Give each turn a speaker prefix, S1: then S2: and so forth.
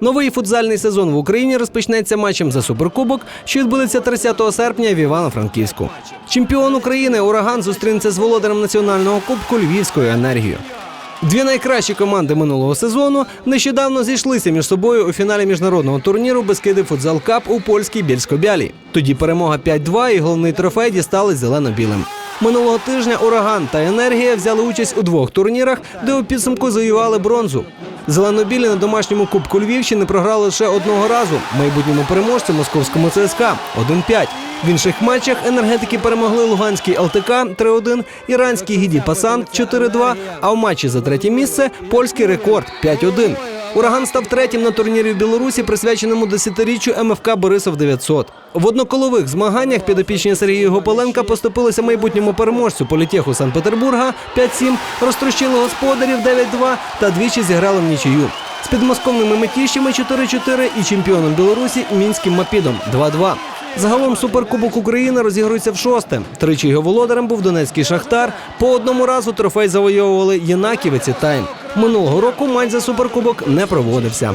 S1: Новий футзальний сезон в Україні розпочнеться матчем за суперкубок, що відбудеться 30 серпня в Івано-Франківську. Чемпіон України Ураган зустрінеться з володарем національного кубку Львівською енергією. Дві найкращі команди минулого сезону нещодавно зійшлися між собою у фіналі міжнародного турніру Бескиди Футзал Кап у польській Бєльсько-Бялі. Тоді перемога 5-2 і головний трофей дістали зелено-білим. Минулого тижня Ураган та Енергія взяли участь у двох турнірах, де у підсумку завоювали бронзу. Зеленобілі на домашньому кубку Львівщини програли лише одного разу майбутньому переможцю московському ЦСКА 1-5. В інших матчах енергетики перемогли Луганський ЛТК 3-1, іранський гіді Пасан 4-2, а в матчі за третє місце польський рекорд 5-1. Ураган став третім на турнірі в Білорусі, присвяченому десятиріччю МФК Борисов 900. В одноколових змаганнях підопічні Сергія Гополенка поступилися майбутньому переможцю політеху Санкт-Петербурга 5-7, розтрощили господарів 9-2 та двічі зіграли в нічию. З підмосковними метіщами 4-4 і чемпіоном Білорусі мінським мапідом 2-2. Загалом суперкубок України розігрується в шосте. Тричі його володарем був Донецький Шахтар. По одному разу трофей завойовували Єнаківець і Тайм. Минулого року матч за суперкубок не проводився.